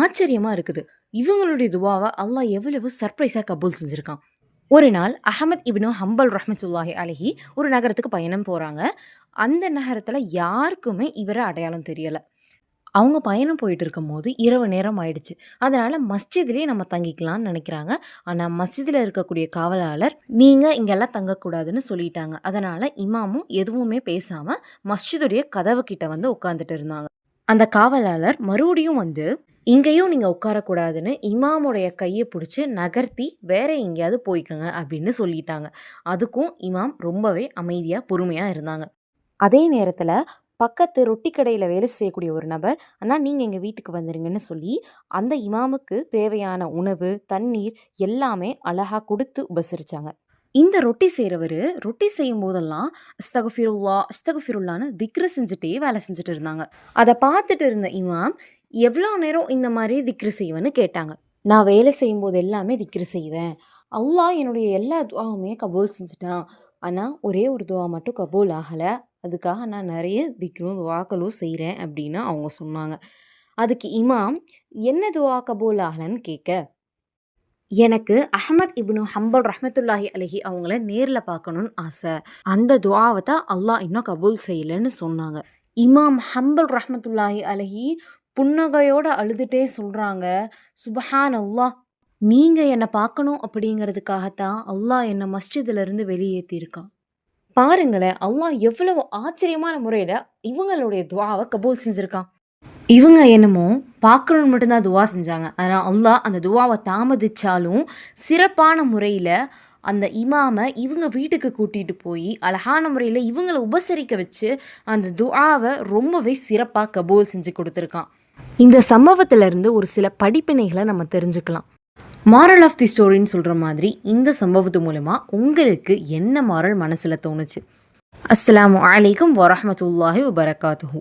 ஆச்சரியமாக இருக்குது. இவங்களுடைய துவாவை அல்லாஹ் எவ்வளவு சர்ப்ரைஸாக கபூல் செஞ்சுருக்கான். ஒரு நாள் அஹமத் இப்னு ஹம்பல் ரஹமத்துல்லாஹி அலஹி ஒரு நகரத்துக்கு பயணம் போகிறாங்க அந்த நகரத்தில் யாருக்குமே இவரை அடையாளம் தெரியலை. அவங்க பயணம் போயிட்டு இருக்கும்போது இரவு நேரம் ஆயிடுச்சு. அதனால் மஸ்ஜித்லேயே நம்ம தங்கிக்கலாம்னு நினைக்கிறாங்க. ஆனால் மஸ்ஜிதில் இருக்கக்கூடிய காவலாளர் நீங்கள் இங்கெல்லாம் தங்கக்கூடாதுன்னு சொல்லிட்டாங்க. அதனால் இமாமும் எதுவுமே பேசாமல் மஸ்ஜிதுடைய கதவு கிட்ட வந்து உட்காந்துட்டு இருந்தாங்க. அந்த காவலாளர் மறுபடியும் வந்து இங்கேயும் நீங்கள் உட்காரக்கூடாதுன்னு இமாமுடைய கையை பிடிச்சி நகர்த்தி வேற எங்கேயாவது போய்க்கங்க அப்படின்னு சொல்லிட்டாங்க. அதுக்கும் இமாம் ரொம்பவே அமைதியாக பொறுமையாக இருந்தாங்க. அதே நேரத்தில் பக்கத்து ரொட்டி கடையில் வேலை செய்யக்கூடிய ஒரு நபர் ஆனால் நீங்கள் எங்கள் வீட்டுக்கு வந்துடுங்கன்னு சொல்லி அந்த இமாமுக்கு தேவையான உணவு தண்ணீர் எல்லாமே அழகாக கொடுத்து உபசரித்தாங்க இந்த ரொட்டி செய்கிறவர் ரொட்டி செய்யும் போதெல்லாம் அஸ்தகுஃபிருல்லா அஸ்தகுஃபிருல்லான்னு திக்ர செஞ்சுட்டே வேலை செஞ்சுட்டு இருந்தாங்க. அதை பார்த்துட்டு இருந்த இமாம் எவ்வளோ நேரம் இந்த மாதிரி திக்ரு செய்வேன்னு கேட்டாங்க. நான் வேலை செய்யும்போது எல்லாமே திக்ரு செய்வேன். அல்லாஹ் என்னுடைய எல்லா துவாவுமே கபூல் செஞ்சுட்டான். ஆனால் ஒரே ஒரு துவா மட்டும் கபூல் ஆகலை. அதுக்காக நான் நிறைய திக்ரும் துவாக்களும் செய்கிறேன் அப்படின்னு அவங்க சொன்னாங்க. அதுக்கு இமாம் என்ன துவா கபூல் ஆகலன்னு கேட்க? எனக்கு அஹமத் இப்னு ஹம்பல் ரஹ்மத்துல்லாஹி அலஹி அவங்கள நேரில் பார்க்கணுன்னு ஆசை. அந்த துவாவை தான் அல்லாஹ் இன்னும் கபூல் செய்யலைன்னு சொன்னாங்க. இமாம் ஹம்பல் ரஹமத்துல்லாஹி அலஹி புன்னகையோடு அழுதுட்டே சொல்கிறாங்க சுபஹான் அல்லாஹ் நீங்கள் என்னை பார்க்கணும் அப்படிங்கிறதுக்காகத்தான் அல்லாஹ் என்னை மஸ்ஜிதிலிருந்து வெளியேற்றிருக்கான் பாருங்களேன் அல்லாஹ் எவ்வளவு ஆச்சரியமான முறையில் இவங்களுடைய துவாவை கபூல் செஞ்சுருக்கான். இவங்க என்னமோ பார்க்கணும்னு மட்டும்தான் துவா செஞ்சாங்க. ஆனால் அல்லாஹ் அந்த துவாவை தாமதிச்சாலும் சிறப்பான முறையில் அந்த இமாமை இவங்க வீட்டுக்கு கூட்டிகிட்டு போய் அழகான முறையில் இவங்களை உபசரிக்க வச்சு அந்த துவாவை ரொம்பவே சிறப்பாக கபூல் செஞ்சு கொடுத்துருக்கான். இந்த சம்பவத்திலிருந்து ஒரு சில படிப்பினைகளை நம்ம தெரிஞ்சுக்கலாம். மாரல் ஆஃப் தி ஸ்டோரின்னு சொல்கிற மாதிரி இந்த சம்பவத்து மூலமாக உங்களுக்கு என்ன மாரல் மனசில் தோணுச்சு? அஸ்லாம் அலைக்கும் வரமத்துல்லாஹி வபரகாத்துஹு.